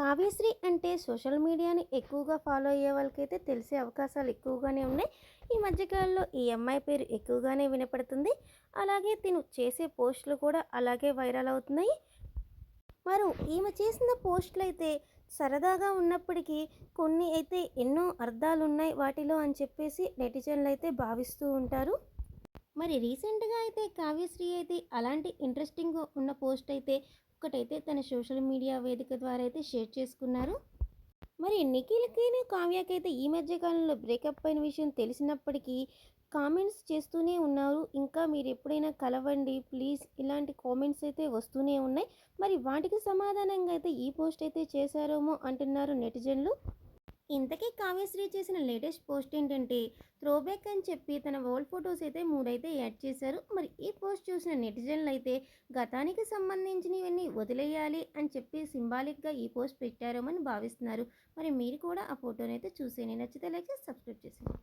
కావ్యశ్రీ అంటే సోషల్ మీడియాని ఎక్కువగా ఫాలో అయ్యే వాళ్ళకైతే తెలిసే అవకాశాలు ఎక్కువగానే ఉన్నాయి. ఈ మధ్యకాలంలో ఈ అమ్మాయి పేరు ఎక్కువగానే వినపడుతుంది. అలాగే తిను చేసే పోస్టులు కూడా అలాగే వైరల్ అవుతున్నాయి. మరి ఈమె చేసిన పోస్టులు అయితే సరదాగా ఉన్నప్పటికీ కొన్ని అయితే ఎన్నో అర్థాలు ఉన్నాయి వాటిలో అని చెప్పేసి నెటిజన్లు అయితే భావిస్తూ ఉంటారు. మరి రీసెంట్గా అయితే కావ్యశ్రీ అయితే అలాంటి ఇంట్రెస్టింగ్ ఉన్న పోస్ట్ అయితే ఒక్కటైతే తన సోషల్ మీడియా వేదిక ద్వారా అయితే షేర్ చేసుకున్నారు. మరి నిఖిల్కి కావ్యకైతే ఈ మధ్య కాలంలో బ్రేకప్ అయిన విషయం తెలిసినప్పటికీ కామెంట్స్ చేస్తూనే ఉన్నారు. ఇంకా మీరు ఎప్పుడైనా కలవండి ప్లీజ్ ఇలాంటి కామెంట్స్ అయితే వస్తూనే ఉన్నాయి. మరి వాటికి సమాధానంగా అయితే ఈ పోస్ట్ అయితే చేశారేమో అంటున్నారు నెటిజన్లు. ఇంతకీ కావ్యశ్రీ చేసిన లేటెస్ట్ పోస్ట్ ఏంటంటే త్రోబ్యాక్ అని చెప్పి తన ఓల్డ్ ఫొటోస్ అయితే మూడైతే యాడ్ చేశారు. మరి ఈ పోస్ట్ చూసిన నెటిజన్లు అయితే గతానికి సంబంధించినవన్నీ వదిలేయాలి అని చెప్పి సింబాలిక్గా ఈ పోస్ట్ పెట్టారేమని భావిస్తున్నారు. మరి మీరు కూడా ఆ ఫోటోనైతే అయితే చూసేయండి. నచ్చితే లైక్ సబ్స్క్రైబ్ చేసేయండి.